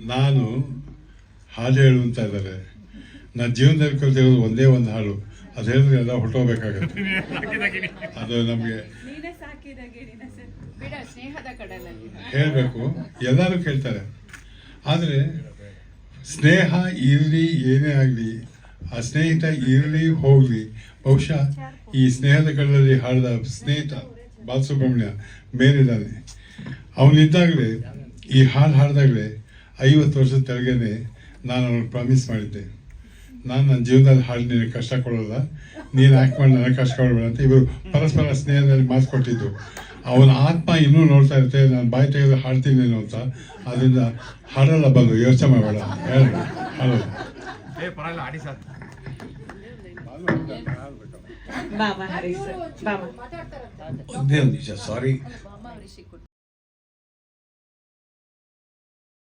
ನಾನು ಹಾಡು ಹೇಳು ಅಂತ ಇದ್ದಾರೆ ನನ್ನ ಜೀವನದಲ್ಲಿ ಕಲ್ತಿರೋದು ಒಂದೇ ಒಂದು ಹಾಡು. ಅದು ಹೇಳಿದ್ರೆ ಎಲ್ಲ ಹೊಟ್ಟೋಗ್ಬೇಕಾಗತ್ತೆ. ಅದು ನಮಗೆ ಹೇಳಬೇಕು. ಎಲ್ಲರೂ ಕೇಳ್ತಾರೆ. ಆದರೆ ಸ್ನೇಹ ಇರಲಿ, ಏನೇ ಆಗಲಿ, ಆ ಸ್ನೇಹಿತ ಇರಲಿ, ಹೋಗಲಿ. ಬಹುಶಃ ಈ ಸ್ನೇಹದ ಕಡಲಲ್ಲಿ ಹಾಡಿದ ಸ್ನೇಹಿತ ಬಾಲಸುಬ್ರಹ್ಮಣ್ಯ ಮೇಲಿದ್ದಾನೆ. ಅವನಿದ್ದಾಗಲೇ ಈ ಹಾಡು ಹಾಡಿದಾಗಲೇ ಐವತ್ತು ವರ್ಷದ ತೆಳಗೇನೆ ನಾನು ಅವ್ರಿಗೆ ಪ್ರಾಮಿಸ್ ಮಾಡಿದ್ದೆ. ನಾನು ನನ್ನ ಜೀವನದಲ್ಲಿ ಹಾಡು ನಿನಗೆ ಕಷ್ಟ ಕೊಡೋಲ್ಲ. ನೀನು ಆ್ಯಕ್ಟ್ ಮಾಡಿ ನನಗೆ ಕಷ್ಟ ಕೊಡಬೇಡ ಅಂತ ಇವರು ಪರಸ್ಪರ ಸ್ನೇಹದಲ್ಲಿ ಮಾತು ಕೊಟ್ಟಿದ್ದು. ಅವನ ಆತ್ಮ ಇನ್ನೂ ನೋಡ್ತಾ ಇರುತ್ತೆ ನಾನು ಬಾಯಿ ತೆಗೆದು ಹಾಡ್ತೀನೇನೋ ಅಂತ. ಅದರಿಂದ ಹಾಡಲ್ಲ ಬಂದು ಯೋಚನೆ ಮಾಡಬೇಡ. ಹೇಳಿ ಹಾಡೋದು ಒಂದೇ ಒಂದು ನಿಮಿಷ ಸಾರಿ